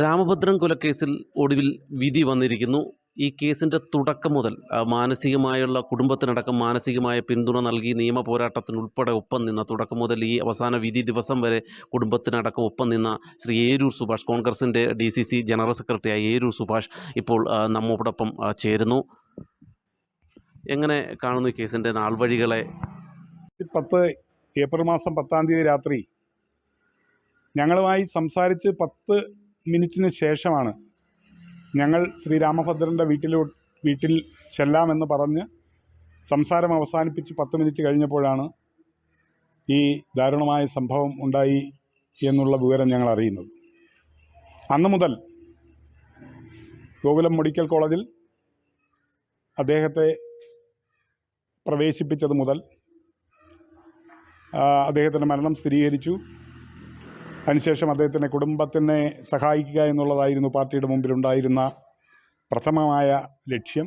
രാമഭദ്രൻ കൊലക്കേസിൽ ഒടുവിൽ വിധി വന്നിരിക്കുന്നു. ഈ കേസിന്റെ തുടക്കം മുതൽ മാനസികമായുള്ള കുടുംബത്തിനടക്കം മാനസികമായ പിന്തുണ നൽകി നിയമ പോരാട്ടത്തിനുൾപ്പെടെ ഒപ്പം നിന്ന തുടക്കം മുതൽ ഈ അവസാന വിധി ദിവസം വരെ കുടുംബത്തിനടക്കം ഒപ്പം നിന്ന ശ്രീ ഏരൂർ സുഭാഷ് കോൺഗ്രസിന്റെ ഡി സി സി ജനറൽ സെക്രട്ടറിയായ ഏരൂർ സുഭാഷ് ഇപ്പോൾ നമ്മോടൊപ്പം ചേരുന്നു. എങ്ങനെ കാണുന്നു ഈ കേസിന്റെ നാൾവഴികളെ? പത്ത് ഏപ്രിൽ മാസം പത്താം തീയതി രാത്രി ഞങ്ങളുമായി സംസാരിച്ച് പത്ത് മിനിറ്റിന് ശേഷമാണ് ഞങ്ങൾ ശ്രീ രാമഭദ്രന്റെ വീട്ടിലോ വീട്ടിൽ ചെല്ലാമെന്ന് പറഞ്ഞ് സംസാരം അവസാനിപ്പിച്ച് പത്ത് മിനിറ്റ് കഴിഞ്ഞപ്പോഴാണ് ഈ ദാരുണമായ സംഭവം ഉണ്ടായി എന്നുള്ള വിവരം ഞങ്ങൾ അറിയുന്നത്. അന്ന് മുതൽ ഗോകുലം മെഡിക്കൽ കോളേജിൽ അദ്ദേഹത്തെ പ്രവേശിപ്പിച്ചത് മുതൽ അദ്ദേഹത്തിന്റെ മരണം സ്ഥിരീകരിച്ചു. അതിനുശേഷം അദ്ദേഹത്തിന്റെ കുടുംബത്തിനെ സഹായിക്കുക എന്നുള്ളതായിരുന്നു പാർട്ടിയുടെ മുമ്പിലുണ്ടായിരുന്ന പ്രഥമമായ ലക്ഷ്യം.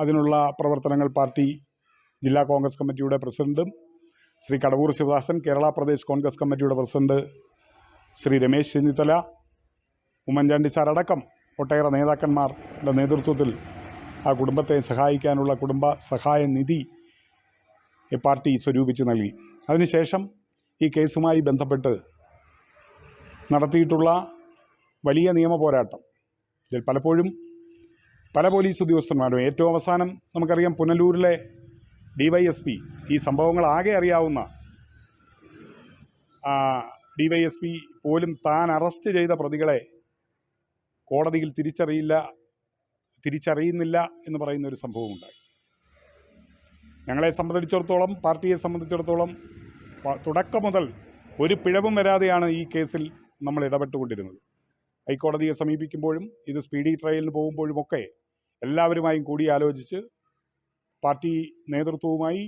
അതിനുള്ള പ്രവർത്തനങ്ങൾ പാർട്ടി ജില്ലാ കോൺഗ്രസ് കമ്മിറ്റിയുടെ പ്രസിഡന്റും ശ്രീ കടവൂർ ശിവദാസൻ കേരള പ്രദേശ് കോൺഗ്രസ് കമ്മിറ്റിയുടെ പ്രസിഡന്റ് ശ്രീ രമേശ് ചെന്നിത്തല ഉമ്മൻചാണ്ടി സാറടക്കം ഒട്ടേറെ നേതാക്കന്മാരുടെ നേതൃത്വത്തിൽ ആ കുടുംബത്തെ സഹായിക്കാനുള്ള കുടുംബ സഹായ നിധി പാർട്ടി സ്വരൂപിച്ച് നൽകി. അതിനുശേഷം ഈ കേസുമായി ബന്ധപ്പെട്ട് നടത്തിയിട്ടുള്ള വലിയ നിയമ പോരാട്ടം. ഇതിൽ പലപ്പോഴും പല പോലീസ് ഉദ്യോഗസ്ഥന്മാരും ഏറ്റവും അവസാനം നമുക്കറിയാം പുനലൂരിലെ ഡി വൈ എസ് പി ഈ സംഭവങ്ങൾ ആകെ അറിയാവുന്ന ഡി വൈ എസ് പി പോലും താൻ അറസ്റ്റ് ചെയ്ത പ്രതികളെ കോടതിയിൽ തിരിച്ചറിയില്ല തിരിച്ചറിയുന്നില്ല എന്ന് പറയുന്ന ഒരു സംഭവമുണ്ടായി. ഞങ്ങളെ സംബന്ധിച്ചിടത്തോളം പാർട്ടിയെ സംബന്ധിച്ചിടത്തോളം തുടക്കം മുതൽ ഒരു പിഴവും വരാതെയാണ് ഈ കേസിൽ നമ്മൾ ഇടപെട്ടുകൊണ്ടിരുന്നത്. ഹൈക്കോടതിയെ സമീപിക്കുമ്പോഴും ഇത് സ്പീഡി ട്രയലിന് പോകുമ്പോഴുമൊക്കെ എല്ലാവരുമായും കൂടിയാലോചിച്ച് പാർട്ടി നേതൃത്വവുമായി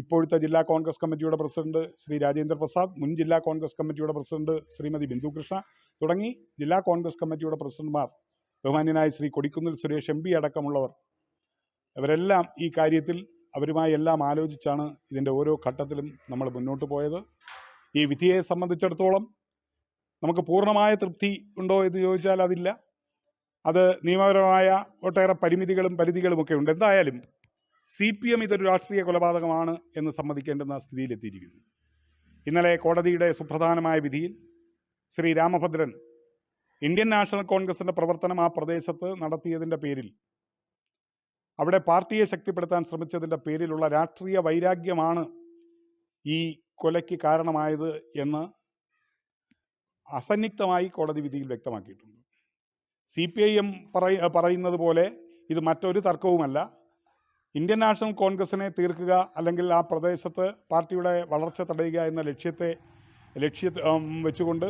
ഇപ്പോഴത്തെ ജില്ലാ കോൺഗ്രസ് കമ്മിറ്റിയുടെ പ്രസിഡന്റ് ശ്രീ രാജേന്ദ്ര പ്രസാദ് മുൻ ജില്ലാ കോൺഗ്രസ് കമ്മിറ്റിയുടെ പ്രസിഡന്റ് ശ്രീമതി ബിന്ദു കൃഷ്ണ തുടങ്ങി ജില്ലാ കോൺഗ്രസ് കമ്മിറ്റിയുടെ പ്രസിഡന്റുമാർ ബഹുമാന്യനായ ശ്രീ കൊടിക്കുന്നിൽ സുരേഷ് എം അടക്കമുള്ളവർ. ഇവരെല്ലാം ഈ കാര്യത്തിൽ അവരുമായി എല്ലാം ആലോചിച്ചാണ് ഇതിന്റെ ഓരോ ഘട്ടത്തിലും നമ്മൾ മുന്നോട്ട് പോയത്. ഈ വിധിയെ സംബന്ധിച്ചിടത്തോളം നമുക്ക് പൂർണമായ തൃപ്തി ഉണ്ടോ എന്ന് ചോദിച്ചാൽ അതില്ല. അത് നിയമപരമായ ഒട്ടേറെ പരിമിതികളും പരിധികളുമൊക്കെ ഉണ്ട്. എന്തായാലും സി പി എം ഇതൊരു രാഷ്ട്രീയ കൊലപാതകമാണ് എന്ന് സമ്മതിക്കേണ്ടുന്ന സ്ഥിതിയിലെത്തിയിരിക്കുന്നു. ഇന്നലെ കോടതിയുടെ സുപ്രധാനമായ വിധിയിൽ ശ്രീ രാമഭദ്രൻ ഇന്ത്യൻ നാഷണൽ കോൺഗ്രസിന്റെ പ്രവർത്തനം ആ പ്രദേശത്ത് നടത്തിയതിന്റെ പേരിൽ അവിടെ പാർട്ടിയെ ശക്തിപ്പെടുത്താൻ ശ്രമിച്ചതിന്റെ പേരിലുള്ള രാഷ്ട്രീയ വൈരാഗ്യമാണ് ഈ കൊലയ്ക്ക് കാരണമായത് എന്ന് അസന്നിഗ്ധമായി കോടതി വിധിയിൽ വ്യക്തമാക്കിയിട്ടുണ്ട്. സി പി ഐ എം പറയ പറയുന്നത് പോലെ ഇത് മറ്റൊരു തർക്കവുമല്ല. ഇന്ത്യൻ നാഷണൽ കോൺഗ്രസിനെ തീർക്കുക അല്ലെങ്കിൽ ആ പ്രദേശത്ത് പാർട്ടിയുടെ വളർച്ച തടയുക എന്ന ലക്ഷ്യത്തെ ലക്ഷ്യ വെച്ചുകൊണ്ട്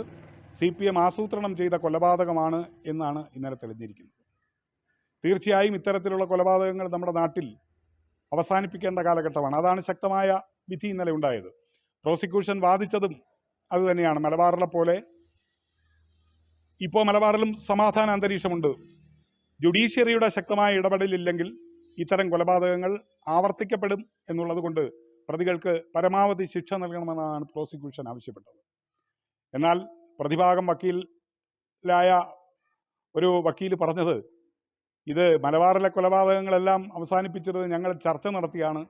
സി പി എം ആസൂത്രണം ചെയ്ത കൊലപാതകമാണ് എന്നാണ് ഇന്നലെ തെളിഞ്ഞിരിക്കുന്നത്. തീർച്ചയായും ഇത്തരത്തിലുള്ള കൊലപാതകങ്ങൾ നമ്മുടെ നാട്ടിൽ അവസാനിപ്പിക്കേണ്ട കാലഘട്ടമാണ്. അതാണ് ശക്തമായ വിധി ഇന്നലെ ഉണ്ടായത്. പ്രോസിക്യൂഷൻ വാദിച്ചതും അതുതന്നെയാണ് മലബാറിലെ പോലെ ഇപ്പോൾ മലബാറിലും സമാധാന അന്തരീക്ഷമുണ്ട്. ജുഡീഷ്യറിയുടെ ശക്തമായ ഇടപെടലില്ലെങ്കിൽ ഇത്തരം കൊലപാതകങ്ങൾ ആവർത്തിക്കപ്പെടും എന്നുള്ളത് കൊണ്ട് പ്രതികൾക്ക് പരമാവധി ശിക്ഷ നൽകണമെന്നാണ് പ്രോസിക്യൂഷൻ ആവശ്യപ്പെട്ടത്. എന്നാൽ പ്രതിഭാഗം വക്കീലായ ഒരു വക്കീൽ പറഞ്ഞത് ഇത് മലബാറിലെ കൊലപാതകങ്ങളെല്ലാം അവസാനിപ്പിച്ചത് ഞങ്ങൾ ചർച്ച നടത്തിയാണ്.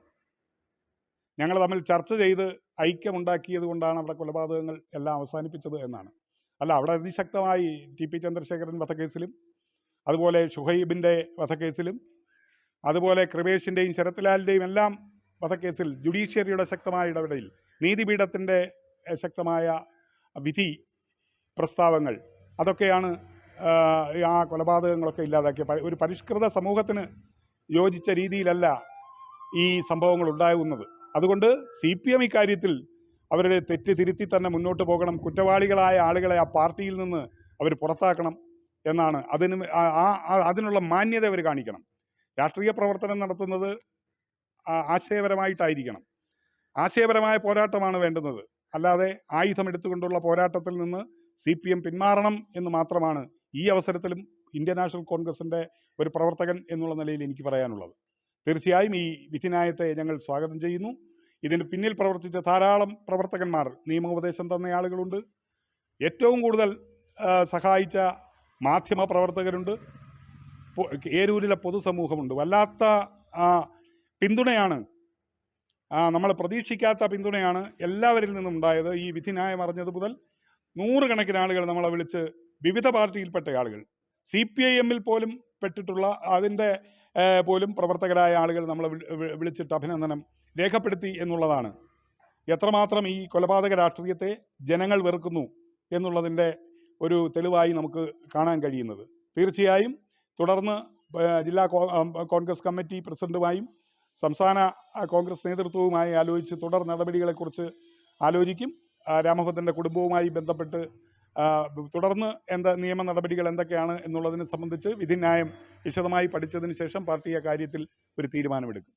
ഞങ്ങൾ തമ്മിൽ ചർച്ച ചെയ്ത് ഐക്യമുണ്ടാക്കിയത് കൊണ്ടാണ് അവിടെ കൊലപാതകങ്ങൾ എല്ലാം അവസാനിപ്പിച്ചത് എന്നാണ്. അല്ല അവിടെ അതിശക്തമായി ടി പി ചന്ദ്രശേഖരൻ വധക്കേസിലും അതുപോലെ ഷുഹൈബിന്റെ വധക്കേസിലും അതുപോലെ കൃപേഷിന്റെയും ശരത്ലാലിന്റെയും എല്ലാം വധക്കേസിൽ ജുഡീഷ്യറിയുടെ ശക്തമായ ഇടപെടൽ നീതിപീഠത്തിന്റെ ശക്തമായ വിധി പ്രസ്താവങ്ങൾ അതൊക്കെയാണ് ആ, കൊലപാതകങ്ങളൊക്കെ ഇല്ലാതാക്കിയ ഒരു പരിഷ്കൃത സമൂഹത്തിന് യോജിച്ച രീതിയിലല്ല ഈ സംഭവങ്ങൾ ഉണ്ടാകുന്നത്. അതുകൊണ്ട് സി പി എം ഇക്കാര്യത്തിൽ അവരുടെ തെറ്റ് തിരുത്തി തന്നെ മുന്നോട്ട് പോകണം. കുറ്റവാളികളായ ആളുകളെ ആ പാർട്ടിയിൽ നിന്ന് അവർ പുറത്താക്കണം എന്നാണ്. അതിന് ആ- അതിനുള്ള മാന്യത അവർ കാണിക്കണം. രാഷ്ട്രീയ പ്രവർത്തനം നടത്തുന്നത് ആശയപരമായിട്ടായിരിക്കണം. ആശയപരമായ പോരാട്ടമാണ് വേണ്ടുന്നത്. അല്ലാതെ ആയുധമെടുത്തുകൊണ്ടുള്ള പോരാട്ടത്തിൽ നിന്ന് സി പി എം പിന്മാറണം എന്ന് മാത്രമാണ് ഈ അവസരത്തിലും ഇന്ത്യൻ നാഷണൽ കോൺഗ്രസിന്റെ ഒരു പ്രവർത്തകൻ എന്നുള്ള നിലയിൽ എനിക്ക് പറയാനുള്ളത്. തീർച്ചയായും ഈ വിധിന്യായത്തെ ഞങ്ങൾ സ്വാഗതം ചെയ്യുന്നു. ഇതിന് പിന്നിൽ പ്രവർത്തിച്ച ധാരാളം പ്രവർത്തകന്മാർ നിയമോപദേശം തന്ന ആളുകളുണ്ട്. ഏറ്റവും കൂടുതൽ സഹായിച്ച മാധ്യമ പ്രവർത്തകരുണ്ട്. ഏരൂരിലെ പൊതുസമൂഹമുണ്ട്. വല്ലാത്ത പിന്തുണയാണ് നമ്മൾ പ്രതീക്ഷിക്കാത്ത പിന്തുണയാണ് എല്ലാവരിൽ നിന്നും ഉണ്ടായത് ഈ വിധിന്യായം അറിഞ്ഞത് മുതൽ നൂറുകണക്കിന് ആളുകൾ നമ്മളെ വിളിച്ച് വിവിധ പാർട്ടിയിൽപ്പെട്ട ആളുകൾ. സി പി ഐ എമ്മിൽ പോലും പെട്ടിട്ടുള്ള അതിന്റെ പോലും പ്രവർത്തകരായ ആളുകൾ നമ്മൾ വിളിച്ചിട്ട് അഭിനന്ദനം രേഖപ്പെടുത്തി എന്നുള്ളതാണ്. എത്രമാത്രം ഈ കൊലപാതക രാഷ്ട്രീയത്തെ ജനങ്ങൾ വെറുക്കുന്നു എന്നുള്ളതിന്റെ ഒരു തെളിവായി നമുക്ക് കാണാൻ കഴിയുന്നത്. തീർച്ചയായും തുടർന്ന് ജില്ലാ കോൺഗ്രസ് കമ്മിറ്റി പ്രസിഡന്റുമായും സംസ്ഥാന കോൺഗ്രസ് നേതൃത്വവുമായി ആലോചിച്ച് തുടർ നടപടികളെക്കുറിച്ച് ആലോചിക്കും. രാമഭദ്രന്റെ കുടുംബവുമായി ബന്ധപ്പെട്ട് തുടർന്ന് എന്താ നിയമ നടപടികൾ എന്തൊക്കെയാണ് എന്നുള്ളതിനെ സംബന്ധിച്ച് വിധിന്യായം വിശദമായി പഠിച്ചതിന് ശേഷം പാർട്ടി ആ കാര്യത്തിൽ ഒരു തീരുമാനമെടുക്കും.